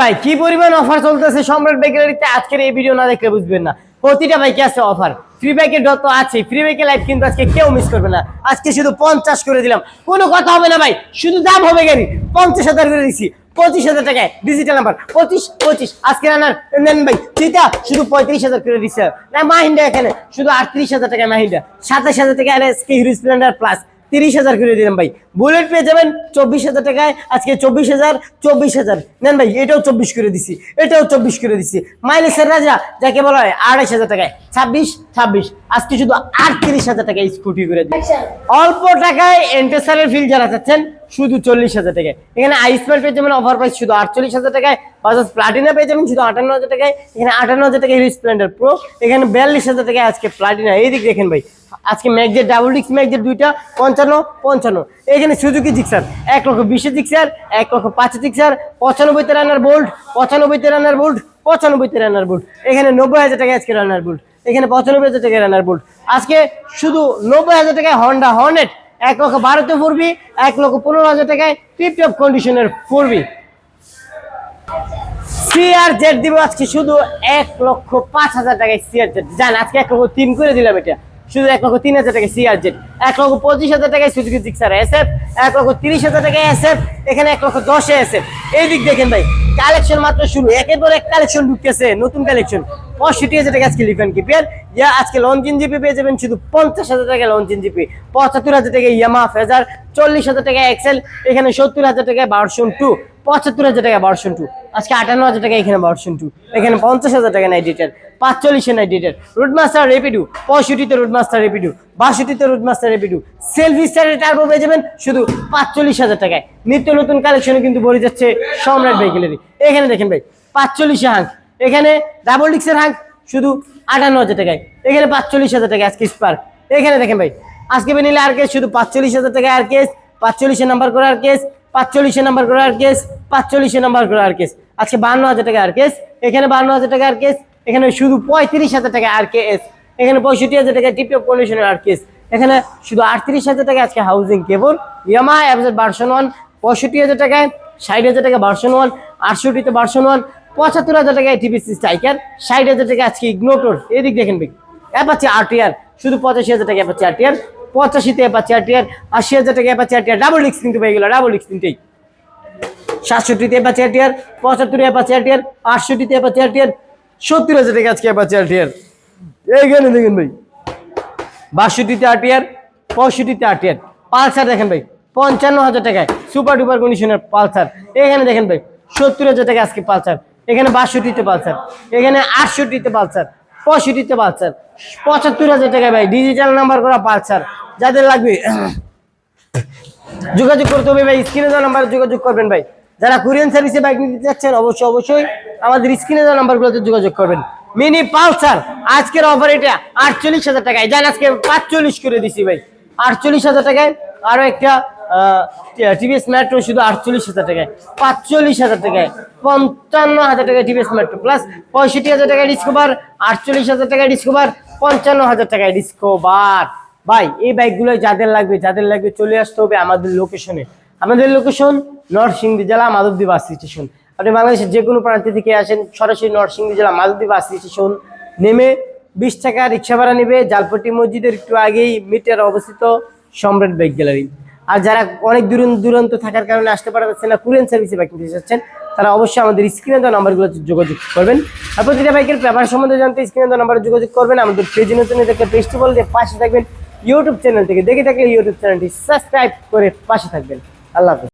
ভাই, কি পরিমাণ অফার চলতেছে সম্রাট বেকারিতে? আজকের এই ভিডিও না দেখলে বুঝবেন না। প্রতিটা বাইকে আছে অফার ফ্রি বাইকের যত আছে ফ্রি বাইকের লাইফ কিন্তু আজকে কেউ মিস করবে না। আজকে শুধু পঞ্চাশ করে দিলাম। কোনো কথা হবে না ভাই, শুধু দাম হবে গাড়ি। পঞ্চাশ হাজার করে দিচ্ছি পঁচিশ হাজার টাকায় ডিজিটাল নাম্বার পঁচিশ পঁচিশ। আজকে রানার নেন ভাই চিতা শুধু পঁয়ত্রিশ হাজার করে দিচ্ছে না মাহিন্ডা এখানে। শুধু আটত্রিশ হাজার টাকায় মাহিন্ডা সাতাশ হাজার টাকা এসকে হিরো স্প্লেন্ডার প্লাস তিরিশ হাজার করে দিলাম ভাই। বুলেট পেয়ে যাবেন চব্বিশ হাজার টাকায়। আজকে চব্বিশ হাজার চব্বিশ হাজার। নেন ভাই এটাও চব্বিশ করে দিছি এটাও চব্বিশ করে দিছি। মাইলেসের রাজা যাকে বলা হয় আড়াইশ হাজার টাকায়। ছাব্বিশ ছাব্বিশ। আজকে শুধু আটত্রিশ হাজার টাকায় স্কুটি করে দিচ্ছে। অল্প টাকায় এন্টেসারের ফিল যারা চাচ্ছেন শুধু চল্লিশ হাজার টাকায়। এখানে আইসম্যান পেয়ে যাবেন অফার প্রাইস শুধু আটচল্লিশ হাজার টাকায়। বাজাজ প্লাটিনা পেয়ে যাবেন, শুধু আটান্ন হাজার টাকায়। এখানে আটান্ন হাজার টাকায় হিরো স্প্লেন্ডার প্রো এখানে বিয়াল্লিশ হাজার টাকায় আজকে প্লাটিনা এই দিক দেখেন ভাই, আজকে ম্যাগজের ডাবল ডিক্স ম্যাগজের দুইটা, পঞ্চান্ন পঞ্চান্ন। এখানে সুজুকি জিক্সার এক লক্ষ বিশে জিক্সার এক লক্ষ পাঁচে জিক্সার পঁচানব্বইতে রানার বোল্ট পঁচানব্বইতে রানার বোল্ট পঁচানব্বইতে রানার বোল্ট এখানে নব্বই হাজার টাকায় আজকে রানার বোল্ট এখানে পঁচানব্বই হাজার টাকায় রানার বোল্ট আজকে শুধু নব্বই হাজার টাকায় হন্ডা হর্নেট এক লক্ষ বারোতে ফোরবি এক লক্ষ পনেরো হাজার টাকায় টিপ টপ কন্ডিশনের ফোরবি সিআর জেড দিব আজকে শুধু এক লক্ষ পাঁচ হাজার টাকায় সিআর জেড জান, আজকে এক লক্ষ তিন করে দিলাম এটা। শুধু এক লক্ষ তিন হাজার টাকায় সিআর জেড এক লক্ষ পঁচিশ হাজার টাকায় সুজুকি জিক্সার এসএফ এক লক্ষ তিরিশ হাজার টাকায় এসএফ এখানে এক লক্ষ দশে এসএফ এই দিক দেখেন ভাই কালেকশন মাত্র শুরু, একের পর এক কালেকশন ঢুকতেছে, নতুন কালেকশন পঁয়ষট্টি হাজার টাকা আজকে লিফেন কিপিয়ার ইয়া, আজকে লঞ্চিন জিপি পেয়ে যাবেন শুধু পঞ্চাশ হাজার টাকা লঞ্চিন জিপি পঁচাত্তর হাজার টাকা ইয়ামা ফেজার, চল্লিশ হাজার টাকা এক্সেল, এখানে সত্তর হাজার টাকায় ভার্সন টু, পঁচাত্তর হাজার টাকা ভার্সন টু। আজকে আটান্ন হাজার টাকা এখানে ভার্সন টু। এখানে পঞ্চাশ হাজার টাকা নাইট রিটার পাঁচচল্লিশে নাইট রিটার রুটমাস্টার রেপিডু, পঁয়ষট্টিতে রুটমাস্টার রেপিডু, বাষট্টিতে রুটমাস্টার রেপিডু। সেলফি স্টারের টার্বো পেয়ে যাবেন শুধু পাঁচচল্লিশ হাজার টাকায়। নিত্য নতুন কালেকশনে কিন্তু ভরে যাচ্ছে সম্রাট ভেহিকেলেরই। এখানে দেখেন ভাই, পাঁচচল্লিশে হাঁক এখানে ডাবল ডিক্সের হাঁক শুধু আটান্ন হাজার টাকায়। এখানে পাঁচচল্লিশ হাজার টাকা আজকে স্পার এখানে দেখেন ভাই, আজকে নিলে আর কেস শুধু পাঁচচল্লিশ হাজার টাকা আর কেস পাঁচচল্লিশে নাম্বার করে আর কেস পাঁচচল্লিশে নাম্বার করে আর কেস পাঁচচল্লিশে নাম্বার করে আর কেস আজকে বান্ন হাজার টাকা আর কেস এখানে বান্ন হাজার টাকা আর কেস এখানে শুধু পঁয়ত্রিশ হাজার টাকা আর কেস এখানে পঁয়ষট্টি হাজার টাকা টিপটপ কন্ডিশনের আর কেস এখানে শুধু আটত্রিশ হাজার টাকা আজকে হাউজিং কেবল ইয়ামা অ্যাপসের ভার্সন ওয়ান পঁয়ষট্টি হাজার টাকায়, ষাট হাজার টাকা ভার্সন ওয়ান আটষট্টিতে ভার্সন ওয়ান পঁচাত্তর হাজার টাকায় টিপিসি স্ট্রাইকার ষাট হাজার টাকা আজকে ইগনোটোর এদিক দেখেন ভাই। অ্যাপাচি আরটিআর শুধু পঁচাশি হাজার টাকা অ্যাপাচি আরটিআর পঁচাশিতে অ্যাপাচি আরটিআর আশি হাজার টাকা অ্যাপাচি আরটিআর ডাবল ডিক্স কিন্তু পেয়ে গেল ডাবল ডিক্স তিনটেই। সাতষট্টিতে অ্যাপাচি আরটিআর পঁচাত্তরে অ্যাপাচি আরটিআর আটষট্টিতে অ্যাপাচি আরটিআর সত্তর হাজার টাকা আজকে অ্যাপাচি আরটিআর এইখানে দেখেন ভাই, বাষট্টিতে আরটিআর পঁয়ষট্টিতে আরটিআর পালসার দেখেন ভাই পঞ্চান্ন হাজার টাকায় সুপার ডুপার কন্ডিশনের পালসার। এখানে দেখেন ভাই, সত্তর হাজার টাকা আজকে পালসার। এখানে বাষট্টিতে পালসার, এখানে আটষট্টিতে পালসার, পঁয়ষট্টিতে পালসার, পঁচাত্তর হাজার টাকা ভাই ডিজিটাল নাম্বার করা পালসার, যাদের লাগবে, যোগাযোগ করতে হবে ভাই স্ক্রিনে দেওয়া নাম্বারে যোগাযোগ করবেন ভাই। যারা কোরিয়ান সার্ভিসে বাইক নিতে যাচ্ছেন অবশ্যই অবশ্যই আমাদের স্ক্রিনে দেওয়া নাম্বারগুলোতে যোগাযোগ করবেন। মিনি পালসার, আজকের অফার এটা আটচল্লিশ হাজার টাকায়। যান আজকে পাঁচচল্লিশ করে দিছি ভাই। আটচল্লিশ হাজার টাকায় আরও একটা টিভিএস মেট্রো শুধু আটচল্লিশ হাজার টাকায়, পাঁচচল্লিশ হাজার টাকায়, পঞ্চান্ন হাজার টাকায় টিভিএস মেট্রো প্লাস পঁয়ষট্টি হাজার টাকায় ডিসকোভার আটচল্লিশ হাজার টাকায় ডিসকোভার পঞ্চান্ন হাজার টাকায় ডিসকোভার ভাই, এই বাইকগুলো যাদের লাগবে যাদের লাগবে চলে আসতে হবে আমাদের লোকেশনে আমাদের লোকেশন নরসিংদী জেলা মাধবদী বাস স্টেশন আপনি বাংলাদেশের যে কোনো প্রান্ত থেকে আসেন, সরাসরি নরসিংদী জেলা মাধবদী বাস স্টেশন নেমে বিশ টাকা রিক্সা ভাড়া নেবে, জালপট্টি মসজিদের একটু আগেই মিটার অবস্থিত সম্রাট বাইক গ্যালারি আর যারা অনেক দূর দূরান্ত থাকার কারণে আসতে পারছেন না, কুরিয়ান সার্ভিসে বাইক নিতে চাচ্ছেন তারা অবশ্যই আমাদের স্ক্রিনে দেওয়া নাম্বারগুলোতে যোগাযোগ করবেন। আর প্রতিটা বাইকের ব্যাপার সম্বন্ধে জানতে স্ক্রিনে দেওয়া নাম্বারে যোগাযোগ করবেন। আমাদের পেজে নতুন দেখে পেজটি বলতে পাশে থাকবেন। ইউটিউব চ্যানেল থেকে দেখে থাকলে ইউটিউব চ্যানেলটি সাবস্ক্রাইব করে পাশে থাকবেন। আল্লাহ হাফেজ।